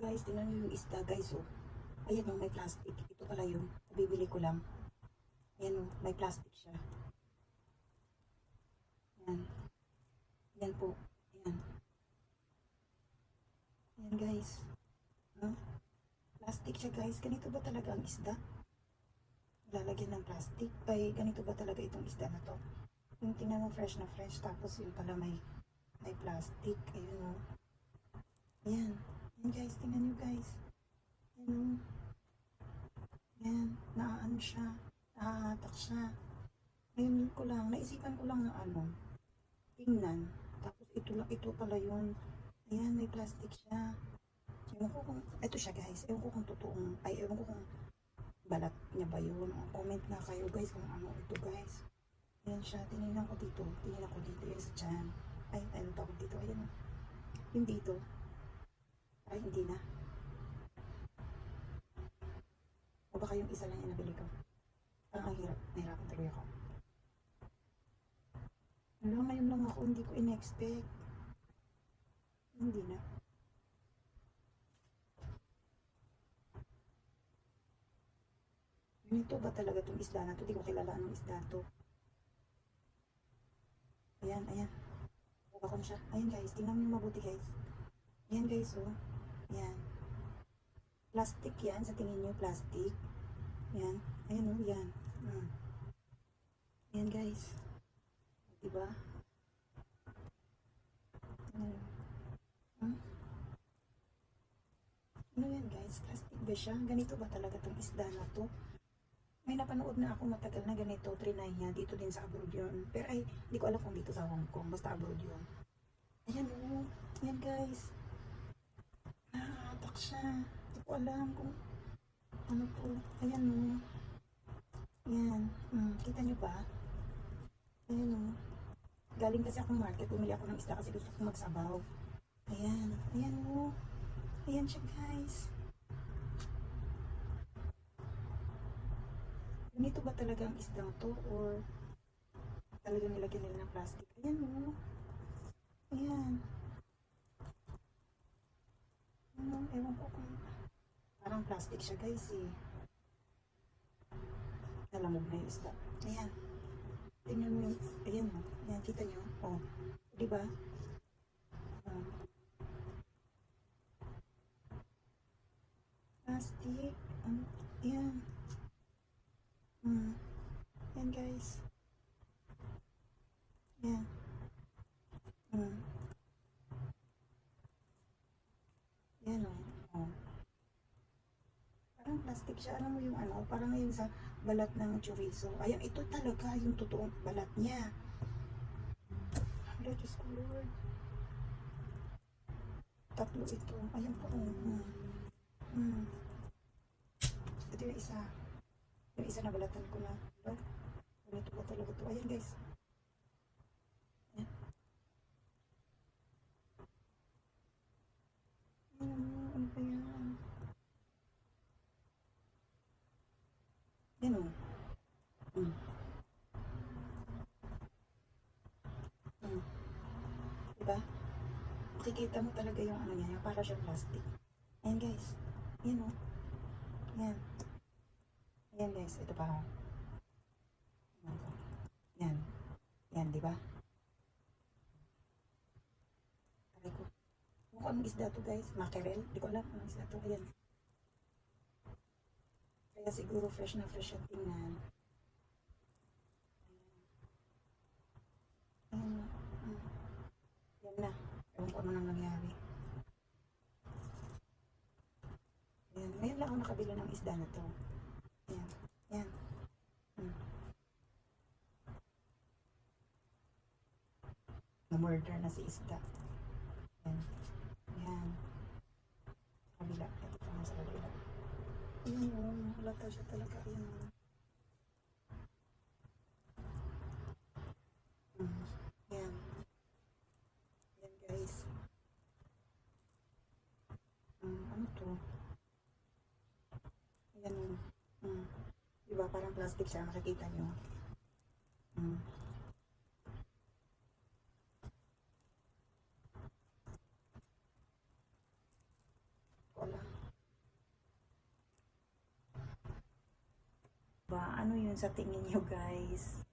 Guys, tingnan niyo yung isda, guys, oh. Ayan, oh, may plastic. Ito pala yun. Bibili ko lang. Ayan, oh, may plastic siya. Ayan. Ayan po. Ayan. Ayan, guys. Huh? Plastic siya, guys. Ganito ba talaga ang isda? Lalagyan ng plastic? Ay, ganito ba talaga itong isda na to? Yung tingnan mo fresh na fresh, tapos yung pala may may plastic. Ayun, oh. Ayan. Guys. Tingnan nyo, guys. Ayan, oh. Ayan. Naaano siya. Naahatak siya. Ngayon ko lang, naisipan ko lang na ano, tingnan. Tapos ito lang, ito pala yun. Ayan, may plastic siya. Ewan ko kung, ito siya guys, ewan ko kung totoong, ay ewan ko kung balat niya ba yun. Comment na kayo guys kung ano ito guys. Ayan siya, tinignan ko dito, tinignan ko dito, yan sa tiyan. Ay, ano tawag dito, ayan. Yung dito. Ay, hindi na. O baka yung isa lang yung nabili ko. Ang hirap, nahirapan tuloy ako. Wala, ngayon lang ako, hindi ko in-expect. Hindi na. Ganito ba talaga itong isda na to? Hindi ko kilala anong isda to. Ayan, ayan. Buka ko na siya. Ayan guys, tingnan mo mabuti guys. Ayan guys, oh. Ayan. Plastic yan, sa tingin nyo, plastic. Ayan. Ayan, oh, yan. Hmm. Ayan guys. Diba? Hmm? Ano yan guys? Plastic ba siya? Ganito ba talaga itong isda na to? May napanood na ako matagal na ganito, trinay niya, dito din sa abroad yun. Pero ay, hindi ko alam kung dito sa Hong Kong, basta abroad yun. Ayan o, ayan guys. Nakatak siya. Hindi ko alam kung ano po. Ayan o. Ayan. Hmm, kita nyo ba? Ayan o. Galing kasi akong market, bumili ako ng isda kasi gusto kong magsabaw. Ayan. Ayan o. Ayan siya guys. Ganito ba talaga ang isdang to or talagang nilagyan nila ng plastic? Ayan o. Ayan. Ano, ewan ko kung parang plastic siya guys eh. Nalamog na yung isda. Ayan. Tingnan mo yung, ayan o. Ayan, kita nyo. O. Oh. Di ba? Oh. Plastic. Um, ayan. Hmm. Yan guys. Yan. Hmm. Yan o. Oh. Plastic siya. Alam mo yung ano, parang yung sa balat ng chorizo. Ayan, ito talaga yung totoong balat niya. Lord, Diyos ko, Lord. Tatlo ito. Ayan po. Oh. Hmm. Hmm. Ito yung isa. Yung isa na balatan ko na. Ganito ba talaga ito? Ayan guys. Ayan. Ayan, ano ba yan? Yan o. Mm. Mm. Diba? Makikita mo talaga yung ano niya, yung para siyang plastic. Ayan guys. Yan o. Yan. Ayan guys, ito pa. oh. Yan. Yan, di ba? Aray ko. Mukhang isda to guys. Mackerel. Di ko alam ang isda to. Ayan. Kaya siguro fresh na fresh ang tingnan. Ayan. Ayan. Mm. Yan na. Ewan ko ano nang nangyari. Ayan. Ngayon lang ako nakabili ng isda na to. Yan. Yan. Hmm. Na-murder na si Isda. Yan. Yan. Kabila. Ito pa nga sa kabila. Yan o. Halata siya talaga. Yan ba? Parang plastic siya, makikita nyo. Hmm. Ba, ano yun sa tingin nyo guys?